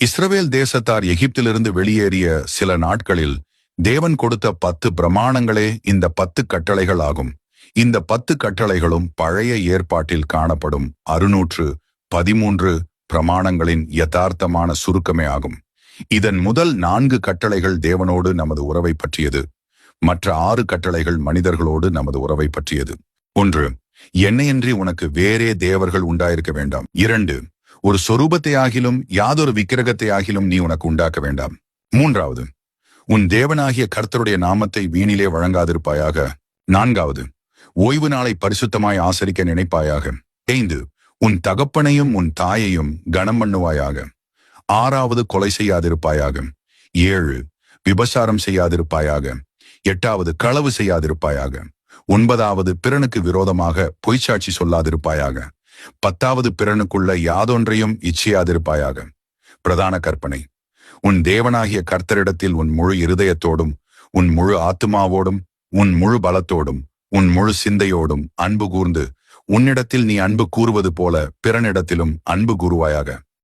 இஸ்ரவேல் தேசத்தார் எகிப்திலிருந்து வெளியேறிய சில நாட்களில் தேவன் கொடுத்த பத்து பிரமாணங்களே இந்த பத்து கட்டளைகள் ஆகும் இந்த பத்து கட்டளைகளும் பழைய ஏற்பாட்டில் காணப்படும் அறுநூற்று பதிமூன்று பிரமாணங்களின் யதார்த்தமான சுருக்கமே ஆகும். இதன் முதல் நான்கு கட்டளைகள் தேவனோடு நமது உறவை பற்றியது. மற்ற ஆறு கட்டளைகள் மனிதர்களோடு நமது உறவை பற்றியது. ஒன்று என்னையன்றி உனக்கு வேறே தேவர்கள் உண்டாயிருக்க வேண்டாம். இரண்டு ஒரு சொரூபத்தை ஆகிலும் யாதொரு விக்கிரகத்தை ஆகிலும் நீ உனக்கு உண்டாக்க வேண்டாம். மூன்றாவது உன் தேவனாகிய கர்த்தருடைய நாமத்தை வீணிலே வழங்காதிருப்பாயாக. நான்காவது ஓய்வு நாளை பரிசுத்தமாய் ஆசரிக்க நினைப்பாயாக. ஐந்து உன் தகப்பனையும் உன் தாயையும் கனம் பண்ணுவாயாக. ஆறாவது கொலை செய்யாதிருப்பாயாக. ஏழு விபசாரம் செய்யாதிருப்பாயாக. எட்டாவது களவு செய்யாதிருப்பாயாக. ஒன்பதாவது பிறனுக்கு விரோதமாக பொய்ச்சாட்சி சொல்லாதிருப்பாயாக. பத்தாவது பிறனுக்குள்ள யாதொன்றையும் இச்சையாதிருப்பாயாக. பிரதான கற்பனை. உன் தேவனாகிய கர்த்தரிடத்தில் உன் முழு இருதயத்தோடும் உன் முழு ஆத்துமாவோடும் உன் முழு பலத்தோடும் உன் முழு சிந்தையோடும் அன்பு கூர்ந்து உன்னிடத்தில் நீ அன்பு கூறுவது போல பிறனிடத்திலும் அன்பு கூறுவாயாக.